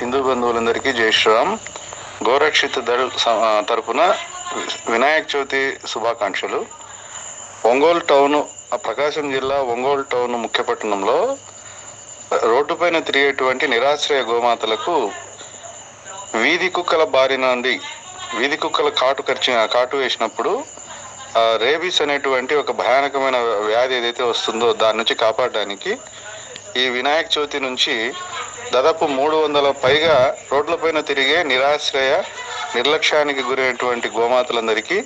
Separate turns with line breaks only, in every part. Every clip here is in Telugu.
హిందూ బంధువులందరికీ జై శ్రీరామ్. గౌరక్షిత్ దళ్ స- తరపున వినాయక చవితి శుభాకాంక్షలు. ఒంగోలు టౌన్ ఆ, ప్రకాశం జిల్లా ఒంగోలు టౌన్ ముఖ్య పట్టణంలో రోడ్డుపైన తిరిగేటువంటి నిరాశ్రయ గోమాతలకు వీధి కుక్కల బారి నుండి వీధి కుక్కల కాటు ఖర్చు కాటు వేసినప్పుడు రేబీస్ అనేటువంటి ఒక భయానకమైన వ్యాధి ఏదైతే వస్తుందో దాని నుంచి కాపాడడానికి ఈ వినాయక చవితి నుంచి దాదాపు మూడు వందల పైగా రోడ్లపైన తిరిగే నిరాశ్రయ నిర్లక్ష్యానికి గురైనటువంటి గోమాతలందరికీ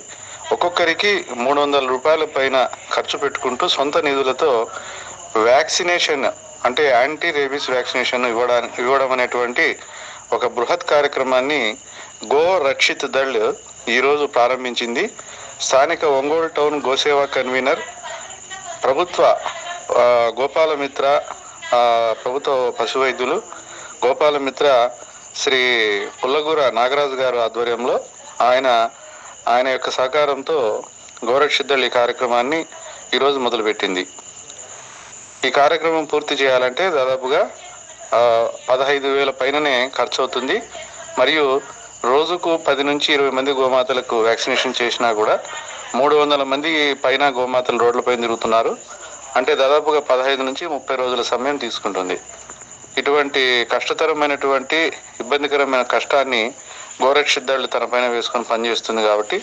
ఒక్కొక్కరికి మూడు వందల రూపాయల పైన ఖర్చు పెట్టుకుంటూ సొంత నిధులతో వ్యాక్సినేషన్ అంటే యాంటీ రేబీస్ వ్యాక్సినేషన్ ఇవ్వడానికి ఇవ్వడం అనేటువంటి ఒక బృహత్ కార్యక్రమాన్ని గో రక్షిత్ దళ్ ఈరోజు ప్రారంభించింది. స్థానిక ఒంగోలు టౌన్ గోసేవా కన్వీనర్ ప్రభుత్వ గోపాలమిత్ర ప్రభుత్వ పశు వైద్యులు గోపాలమిత్ర శ్రీ పుల్లగూర నాగరాజు గారు ఆధ్వర్యంలో ఆయన ఆయన యొక్క సహకారంతో గోరక్షిద్దల్ కార్యక్రమాన్ని ఈరోజు మొదలుపెట్టింది. ఈ కార్యక్రమం పూర్తి చేయాలంటే దాదాపుగా పదహైదు వేల పైననే ఖర్చు అవుతుంది మరియు రోజుకు పది నుంచి ఇరవై మంది గోమాతలకు వ్యాక్సినేషన్ చేసినా కూడా మూడు వందల మంది పైన గోమాతలు రోడ్లపై తిరుగుతున్నారు. అంటే దాదాపుగా పదహైదు నుంచి ముప్పై రోజుల సమయం తీసుకుంటుంది. ఇటువంటి కష్టతరమైనటువంటి ఇబ్బందికరమైన కష్టాన్ని గోరక్షిద్దళ్ళు తన పైన వేసుకొని పనిచేస్తుంది కాబట్టి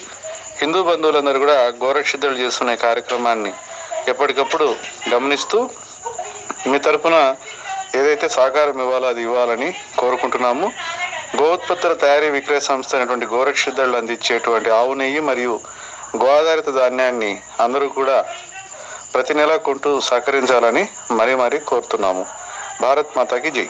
హిందూ బంధువులందరూ కూడా గోరక్షిద్దళ్ళు చేస్తున్న కార్యక్రమాన్ని ఎప్పటికప్పుడు గమనిస్తూ మీ తరపున ఏదైతే సహకారం ఇవ్వాలో అది ఇవ్వాలని కోరుకుంటున్నాము. గోత్పత్తుల తయారీ విక్రయ సంస్థ అనేటువంటి గోరక్షిద్దళ్ళు అందించేటువంటి ఆవు నెయ్యి మరియు గోదారిత ధాన్యాన్ని అందరూ కూడా ప్రతి నెలా కొంటూ సహకరించాలని మరీ మరీ కోరుతున్నాము. భారత్ మాతాకి జై.